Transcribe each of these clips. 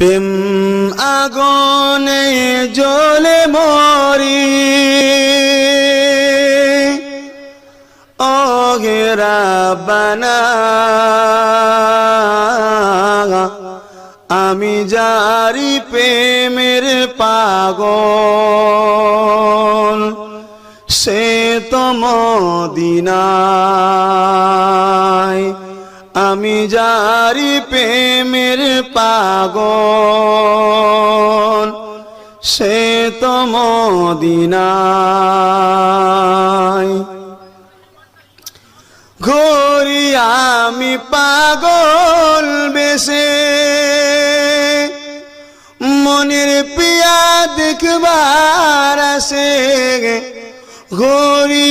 প্রেম আগনে জ্বলে মরি। ও হে রাব্বানা আমি জারি প্রেমের পাগল, সে তো মদিনায়। আমি জারি প্রেমের পাগল। সে তো মদিনায়। ঘুরি আমি পাগল বেশে, মনের পিয়া দেখবার আসে। ঘুরি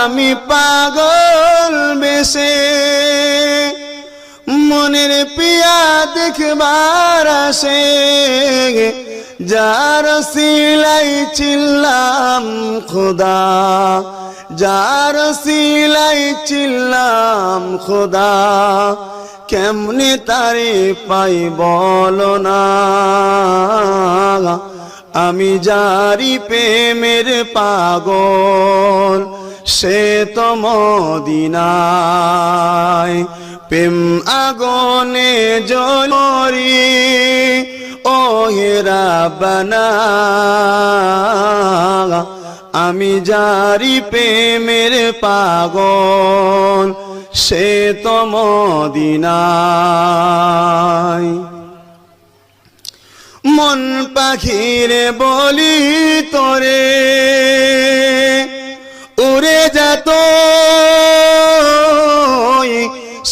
আমি পাগল বেশে, মনের পিয়া দেখবার আসে। যার সিলাই চিল্লাম খোদা, যার সিলাই চিল্লাম খোদা, কেমনে তারে পাই বলো না? আমি জারি প্রেমের পাগল, সে তো মদিনায়। প্রেম আগুনে জলরি ও হেরা বানা আমি জারি প্রেমের পাগল, সে তো মদিনায়। মন পাখিরে বলি তোরে, উড়ে যেত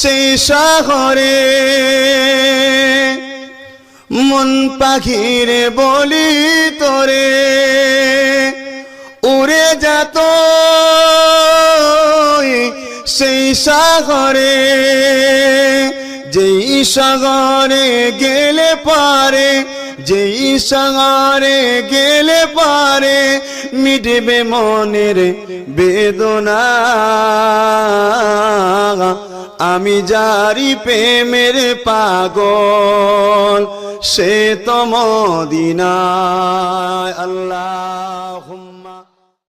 সেই শহরে। মন পাখিরে বলি তোরে, উড়ে যেত সেই সাগরে, যেই সাগরে গেলে পারে, যেই সাগরে গেলে পারে, মিটবে মনের বেদনা। আমি জারি প্রেমের পাগল সে তো মদিনায় আল্লাহ